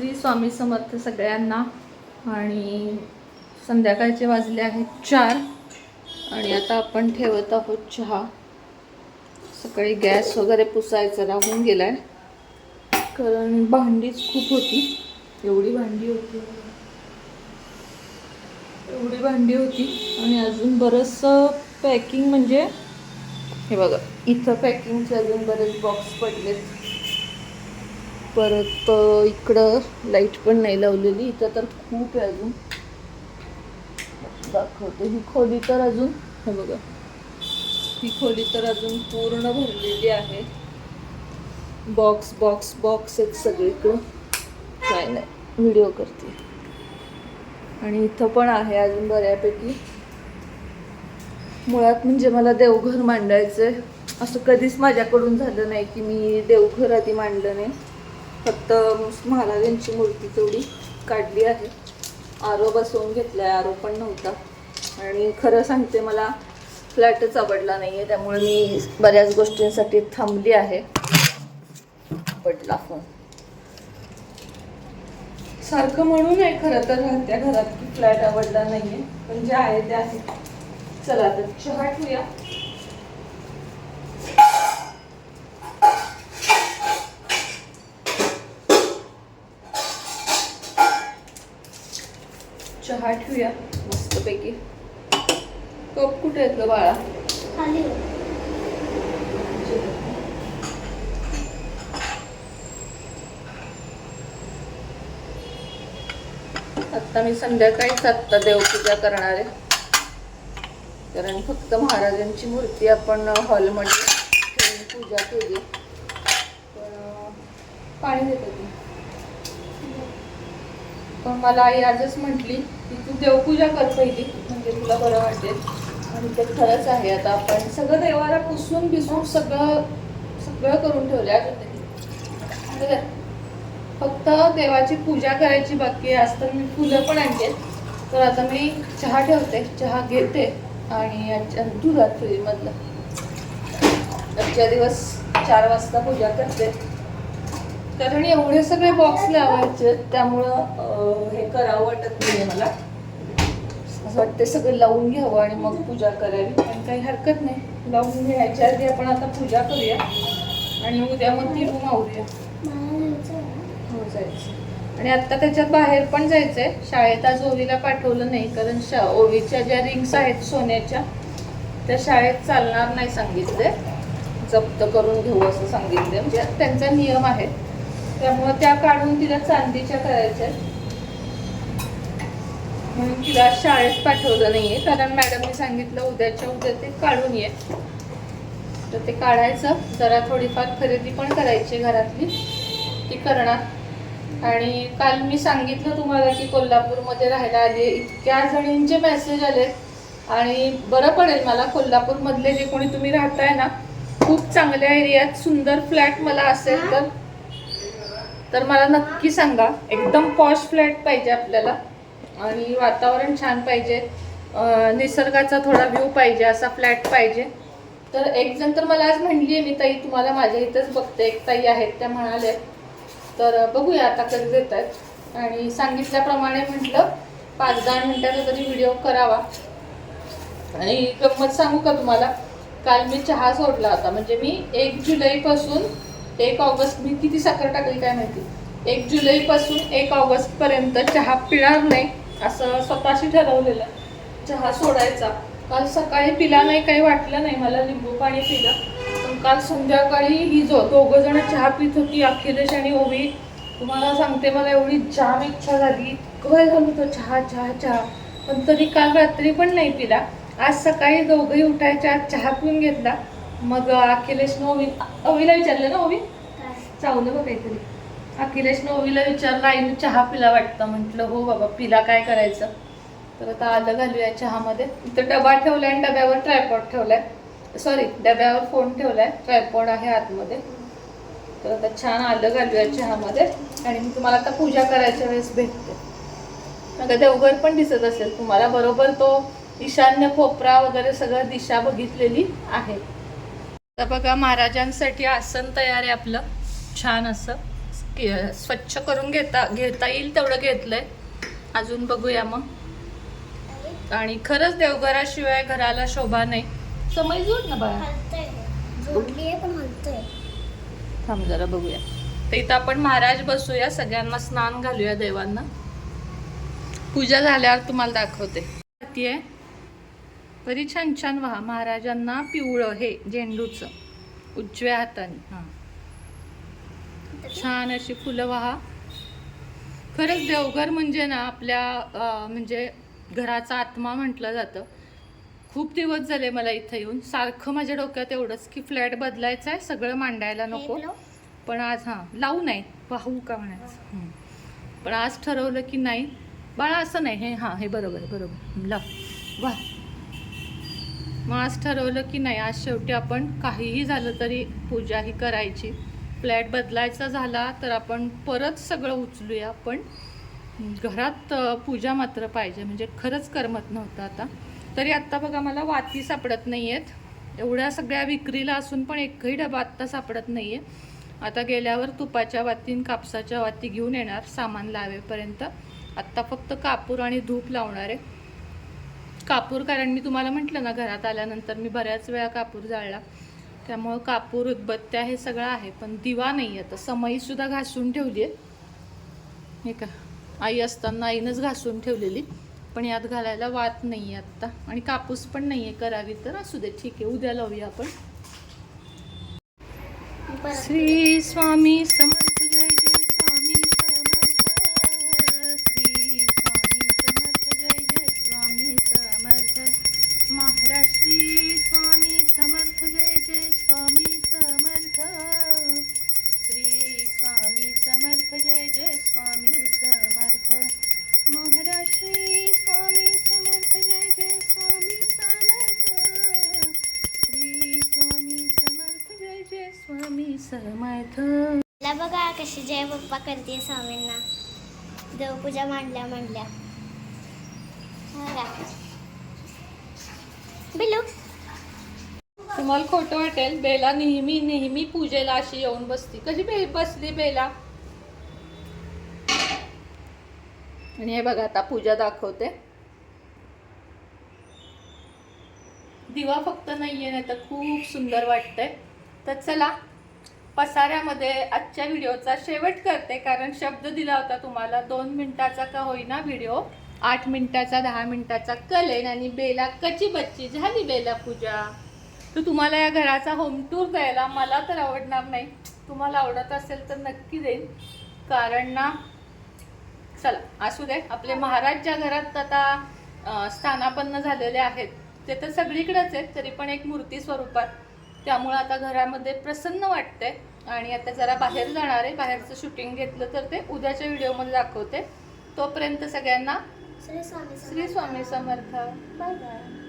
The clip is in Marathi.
श्री स्वामी समर्थ सगळ्यांना. आणि संध्याकाळचे वाजले आहेत चार. आणि आता आपण ठेवत आहोत चहा. सकाळी गॅस वगैरे पुसायचा राहून गेलाय. कारण भांडीच खूप होती. एवढी भांडी होती. एवढी भांडी होती. आणि अजून बरंचसं पॅकिंग म्हणजे हे बघा इथं पॅकिंगचे अजून बरेच बॉक्स पडलेत. परत इकडं लाइट पण नाही लावलेली. इथं तर खूप आहे अजून. दाखवते. ही खोली तर अजून हे बघा. ही खोली तर अजून पूर्ण भरलेली आहे. बॉक्स बॉक्स बॉक्स आहेत सगळीकडं काय नाही. व्हिडिओ करते. आणि इथं पण आहे अजून बऱ्यापैकी. मुळात म्हणजे मला देवघर मांडायचं आहे असं कधीच माझ्याकडून झालं नाही की मी देवघर आधी मांडलं नाही. फक्त महाराजांची मूर्ती तेवढी काढली आहे. आरो बसवून घेतला आहे आरो पण नव्हता. आणि खरं सांगते मला फ्लॅटच आवडला नाही आहे त्यामुळे मी बऱ्याच गोष्टींसाठी थांबली आहे. पडला फोन सारखं म्हणून आहे खरं तर राहत्या घरात की फ्लॅट आवडला नाहीये पण जे आहे ते आहे. चला तर चहा ठेवूया. चहा ठेवूया मस्तपैकी. कप कुठे आहेत ग बाळा? आत्ता मी संध्याकाळीच आत्ता देवपूजा करणार आहे. कारण फक्त महाराजांची मूर्ती आपण हॉलमध्ये पूजा केली. पण पाणी देते ती पण मला आई आजच म्हटली की तू देवपूजा कर पहिली म्हणजे तुला बरं वाटेल. आणि ते खरंच आहे आता आपण सगळं देवाला पुसून बिसून सगळं सगळं करून ठेवलं आहे फक्त देवाची पूजा करायची बाकी आज तर मी फुलं पण आणली तर आता मी चहा ठेवते चहा घेते आणि दुधात फ्रीजमधलं आजच्या दिवस चार वाजता पूजा करते. कारण एवढे सगळे बॉक्स लावायचे त्यामुळं हे करावं वाटत नाही मला. असं वाटतं सगळं लावून घ्यावं आणि मग पूजा करावी. पण काही हरकत नाही. लावून घ्यायच्या आधी आपण आता पूजा करूया. आणि उद्या मग ती रूम आवरूया. हो जायचं. आणि आता त्याच्यात बाहेर पण जायचंय. शाळेत आज ओवीला पाठवलं नाही कारण शा ओवीच्या ज्या रिंग्स आहेत सोन्याच्या त्या शाळेत चालणार नाही सांगितले जप्त करून घेऊ असं सांगितले म्हणजे त्यांचा नियम आहे. त्यामुळे त्या काढून तिला चांदीच्या करायच्या. म्हणून तिला शाळेत पाठवलं नाहीये. कारण मॅडमने सांगितलं उद्याच्या उद्या ते काढून ये. तर ते काढायचं. जरा थोडीफार खरेदी पण करायची घरातली. ती करणार. आणि काल मी सांगितलं तुम्हाला की कोल्हापूरमध्ये राहायला आले. इतक्या जणींचे मेसेज आले. आणि बरं पडेल मला. कोल्हापूरमधले जे कोणी तुम्ही राहताय ना खूप चांगल्या एरियात सुंदर फ्लॅट मला असेल तर तर मला नक्की सांगा एकदम पॉश फ्लॅट पाहिजे आपल्याला आणि वातावरण छान पाहिजे. निसर्गाचा थोडा व्ह्यू पाहिजे असा फ्लॅट पाहिजे. तर एक जण तर मला आज म्हणली आहे मी ताई तुम्हाला माझ्या इथंच बघते. एक ताई आहेत त्या म्हणाल्या. तर बघूया आता कधी देत आहेत आणि सांगितल्याप्रमाणे म्हटलं पाच दहा मिनटाचा तरी व्हिडिओ करावा. आणि गंमत सांगू का तुम्हाला? काल मी चहा सोडला होता. म्हणजे मी एक जुलैपासून एक ऑगस्ट मी किती साखर टाकली काय माहिती? एक जुलैपासून एक ऑगस्टपर्यंत चहा पिणार नाही असं स्वतःशी ठरवलेलं. चहा सोडायचा. काल सकाळी पिला नाही काही वाटलं नाही. मला लिंबू पाणी पिलं. पण काल संध्याकाळी ही जो दोघं जण चहा पित होती अखिलेश आणि ओवी तुम्हाला सांगते मला एवढी जाम इच्छा झाली. इतकं झालं होतं चहा चहा चहा. पण तरी काल रात्री पण नाही पिला. आज सकाळी दोघंही उठायच्या आज चहा पिऊन घेतला. मग अखिलेशनं ओवी ओवीला विचारलं ना ओवी? चावलं बघ काहीतरी. अखिलेशनं ओवीला विचारलं आईने चहा पिला वाटतं. म्हटलं हो बाबा पिला काय करायचं? तर आता आलं घालूया चहामध्ये. इथं डबा ठेवलाय आणि डब्यावर ट्रायपॉड ठेवलाय. सॉरी डब्यावर फोन ठेवलाय. ट्रायपॉड आहे आतमध्ये. तर आता छान आलं घालूया चहामध्ये. आणि मी तुम्हाला आता पूजा करायच्या वेळेस भेटते. आता देवघर पण दिसत असेल तुम्हाला. बरोबर तो ईशान्य कोपरा वगैरे सगळं दिशा बघितलेली आहे. तर बघा महाराजांसाठी आसन तयार आहे आपलं. छान असं. स्वच्छ करून घेता घेता येईल तेवढं घेतलंय. अजून बघूया मग. आणि खरंच देवघराशिवाय घराला शोभा नाही. समय जोड ना बाळा. थांब जरा बघूया. तर इथं आपण महाराज बसूया सगळ्यांना स्नान घालूया देवांना. पूजा झाल्यावर तुम्हाला दाखवते. ती आहे? बरी छान छान व्हा महाराजांना पिवळं हे झेंडूचं उजव्या हाताने. हां. छान अशी फुलं वाहा. खरंच देवघर म्हणजे ना आपल्या म्हणजे घराचा आत्मा म्हटलं जातं. खूप दिवस झाले मला इथं येऊन. सारखं माझ्या डोक्यात एवढंच की फ्लॅट बदलायचा आहे सगळं मांडायला नको? पण आज हां लावू नाही. वाहू का म्हणायचं. पण आज ठरवलं की नाही. बाळा असं नाही. हे हां हे बरोबर बरोबर लाव. वा मग आज ठरवलं की नाही आज शेवटी आपण काहीही झालं तरी पूजा ही करायची. फ्लॅट बदलायचा झाला तर आपण परत सगळं उचलूया पण घरात पूजा मात्र पाहिजे. म्हणजे खरंच करमत नव्हतं आता. तरी आत्ता बघा मला वाती सापडत नाही आहेत एवढ्या सगळ्या विक्रीला असून पण एकही डबा आत्ता सापडत नाही आहे आता गेल्यावर तुपाच्या वातीन कापसाच्या वाती घेऊन येणार सामान लावेपर्यंत. आत्ता फक्त कापूर आणि धूप लावणार आहे. कापूर कारण मी तुम्हाला म्हटलं ना घरात आल्यानंतर मी बऱ्याच वेळा कापूर जाळला. त्यामुळं कापूर उदबत्त्या हे सगळं आहे पण दिवा नाही आहे. तर समईसुद्धा घासून ठेवली आहे. हे का? आई असताना आईनंच घासून ठेवलेली पण यात घालायला वात नाही आहे आत्ता. आणि कापूस पण नाही आहे करावी तर असू दे ठीक आहे उद्या लावूया आपण. श्री स्वामी समर्थ स्वामी बघा कशी जय पप्पा करते स्वामींना. देवपूजा मांडल्या मांडल्या. बिलू. तुम्हाला खोटं वाटेल बेला नेहमी नेहमी पूजेला अशी येऊन बसती. कशी बे बसली बेला? आणि हे बघा आता पूजा दाखवते. दिवा फक्त नाहीये नाही तर खूप सुंदर वाटतंय. तर चला पसाऱ्यामध्ये आजच्या व्हिडिओचा शेवट करते कारण शब्द दिला होता तुम्हाला दोन मिनिटाचा का होईना व्हिडिओ आठ मिनिटाचा दहा मिनिटाचा कलेन आणि बेला कची बच्ची झाली बेला पूजा. तर तुम्हाला या घराचा होम टूर द्यायला मला तर आवडणार नाही. तुम्हाला आवडत असेल तर नक्की देईन. कारण ना चला असू दे आपले महाराज ज्या घरात आता स्थानापन्न झालेले आहेत ते तर सगळीकडेच आहेत तरी पण एक मूर्ती स्वरूपात त्यामुळे आता घरामध्ये प्रसन्न वाटतंय. आणि आता जरा बाहेर जाणार आहे. बाहेरचं शूटिंग घेतलं तर ते उद्याच्या व्हिडिओमध्ये दाखवते. तोपर्यंत सगळ्यांना श्री स्वामी श्री स्वामी समर्थ. Bye bye.